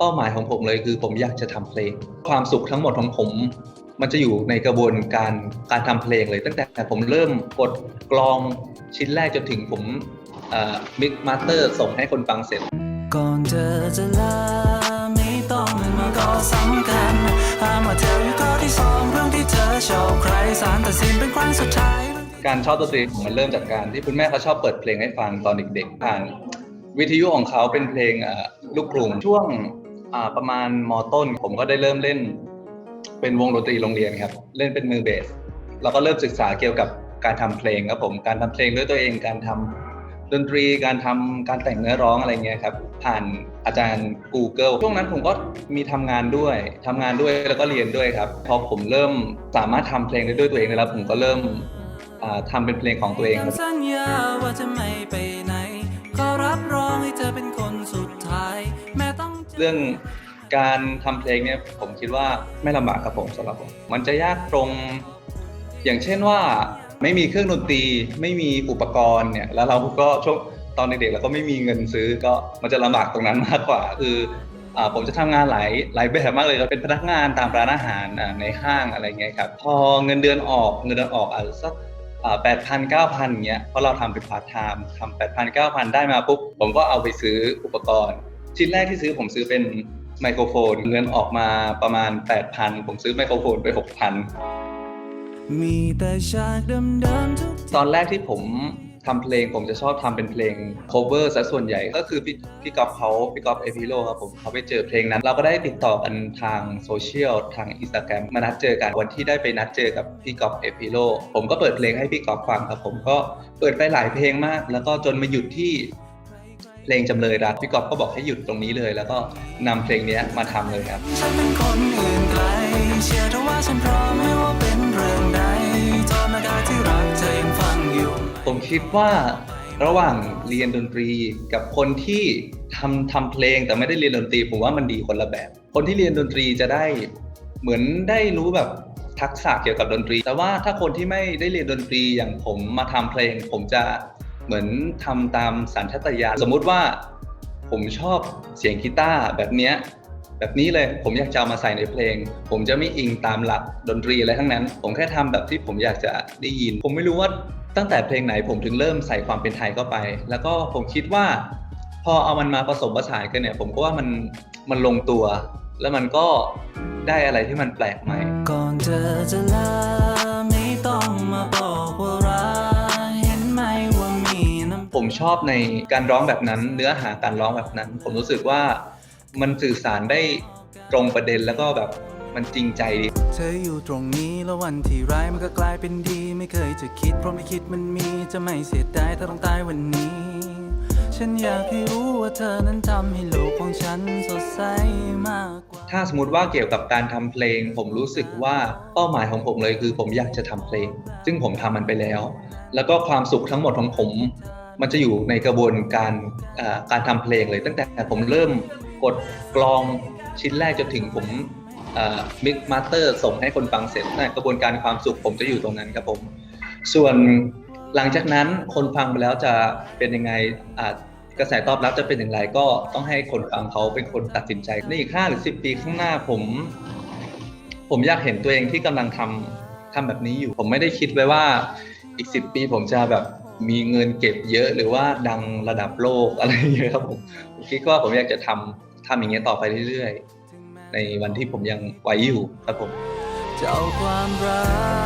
เป้าหมายของผมเลยคือผมอยากจะทำเพลง ความสุขทั้งหมดของผม มันจะอยู่ในกระบวนการการทำเพลงเลย ตั้งแต่ผมเริ่มกดกลองชิ้นแรกจนถึงผมมิกมาสเตอร์ส่งให้คนฟังเสร็จ ก่อนเธอจะลาไม่ต้องมาก็สำคัญห้ามว่าเธออยู่ข้อที่สองเรื่องที่เธอชอบใครสารตัดสินเป็นครั้งสุดท้าย การชอบดนตรีผมมันเริ่มจากการที่คุณแม่เขาชอบเปิดเพลงให้ฟังตอนเด็กๆผ่านวิทยุของเขาเป็นเพลงอ่าลูกกรุงช่วงอ่า ประมาณมต้น ผมก็ได้เริ่มเล่น เป็นวงดนตรีโรงเรียนครับ เล่นเป็นมือเบสเราก็เริ่มศึกษาเกี่ยวกับการทำเพลงครับผมการทำเพลงด้วยตัวเองการทำดนตรีการทำการแต่งเนื้อร้องอะไรเงี้ยครับผ่านอาจารย์ Google ช่วงนั้นผมก็มีทำงานด้วยทำงานด้วยแล้วก็เรียนด้วยครับพอผมเริ่มสามารถทำเพลงได้ด้วยตัวเองแล้วผมก็เริ่มอ่าทำเป็นเพลงของตัวเองครับสัญญาว่าจะไม่ไปไหนขอรับรองให้เธอเป็นคน เรื่องการทำเพลงเนี่ยผมคิดว่าไม่ลำบากครับผมสำหรับผมมันจะยากตรง อย่างเช่นว่าไม่มีเครื่องดนตรีไม่มีอุปกรณ์เนี่ยแล้วเราก็ช่วงตอนเด็กๆเราก็ไม่มีเงินซื้อก็มันจะลำบากตรงนั้นมากกว่า คืออผมจะทำงานหลายหลายแบบมากเลยจะเป็นพนักงานตามร้านอาหารในห้างอะไรเงี้ยครับพอเงินเดือนออกเงินเดือนออกอาจจะสักแปดพันเก้าพันเงี้ยเพราะเราทำเป็นพาร์ทไทม์ทำแปดพันเก้าพันได้มาปุ๊บผมก็เอาไปซื้ออุปกรณ์ ชิ้นแรกที่ซื้อผมซื้อเป็นไมโครโฟน เงินออกมาประมาณ 8,000 ผมซื้อไมโครโฟนไป 6,000มีแต่ฉากเดิมๆทุกตอนแรกที่ผมทำเพลงผมจะชอบทำเป็นเพลง cover ซะส่วนใหญ่ก็คือพี่พี่กอฟเขาพี่กอฟเอพิโลครับผมเขาไปเจอเพลงนั้น เราก็ได้ติดต่อกันทางโซเชียลทางอินสตาแกรมมานัดเจอกันวันที่ได้ไปนัดเจอกับพี่กอฟเอพิโลผมก็เปิดเพลงให้พี่กอฟฟังครับผมก็เปิดไปหลายเพลงมาก แล้วก็จนมาหยุดที่ เพลงจำเลยรักพี่กอฟก็บอกให้หยุดตรงนี้เลย แล้วก็นำเพลงเนี้ยมาทำเลยครับฉันเป็นคนอื่นไกลเชื่อเถอะว่าฉันพร้อมไม่ว่าเป็นเรื่องใดทอนอากาศที่รักเธอยังฟังอยู่ไหมผมคิดว่าระหว่างเรียนดนตรีกับคนที่ทำทำเพลงแต่ไม่ได้เรียนดนตรีผมว่ามันดีคนละแบบ คนที่เรียนดนตรีจะได้เหมือนได้รู้แบบทักษะเกี่ยวกับดนตรี แต่ว่าถ้าคนที่ไม่ได้เรียนดนตรีอย่างผมมาทำเพลง ผมจะ เหมือนทำตามสัญชาตญาณสมมุติว่าผมชอบเสียงกีตาร์แบบเนี้ยแบบนี้เลยผมอยากจะเอามาใส่ในเพลง ผมจะไม่อิงตามหลักดนตรีอะไรทั้งนั้น ผมแค่ทำแบบที่ผมอยากจะได้ยิน ผมไม่รู้ว่าตั้งแต่เพลงไหนผมถึงเริ่มใส่ความเป็นไทยเข้าไป แล้วก็ผมคิดว่า พอเอามันมาผสมผสานกันเนี่ย ผมก็ว่ามันมันลงตัว แล้วมันก็ได้อะไรที่มันแปลกใหม่ก่อนเธอจะลา ผมชอบในการร้องแบบนั้น เนื้อหาการร้องแบบนั้น ผมรู้สึกว่ามันสื่อสารได้ตรงประเด็นแล้วก็แบบมันจริงใจดีเธออยู่ตรงนี้แล้ววันที่ร้ายมันก็กลายเป็นดี ไม่เคยจะคิดเพราะไม่คิดมันมีจะไม่เสียดายถ้าต้องตายวันนี้ ฉันอยากให้รู้ว่าเธอนั้นทำให้โลกของฉันสดใสมากกว่า ถ้าสมมติว่าเกี่ยวกับการทำเพลง ผมรู้สึกว่าเป้าหมายของผมเลยคือผมอยากจะทำเพลง ซึ่งผมทำมันไปแล้ว แล้วก็ความสุขทั้งหมดของผม มันจะอยู่ในกระบวนการการทำเพลงเลย ตั้งแต่ผมเริ่มกดกลองชิ้นแรกจนถึงผมมิกมาสเตอร์ส่งให้คนฟังเสร็จนั่นกระบวนการความสุขผมจะอยู่ตรงนั้นครับผม ส่วนหลังจากนั้นคนฟังไปแล้วจะเป็นยังไงกระแสตอบรับจะเป็นอย่างไรก็ต้องให้คนฟังเขาเป็นคนตัดสินใจในอีกห้าหรือสิบปีข้างหน้าผม ผมอยากเห็นตัวเองที่กำลังทำทำแบบนี้อยู่ ผมไม่ได้คิดไว้ว่าอีกสิบปีผมจะแบบ มีเงินเก็บเยอะหรือว่าดังระดับโลกอะไรอย่างเงี้ยครับผมผมคิดว่าผมอยากจะทำทำอย่างเงี้ยต่อไปเรื่อยๆ ในวันที่ผมยังไหวอยู่ครับผมจะเอาความรัก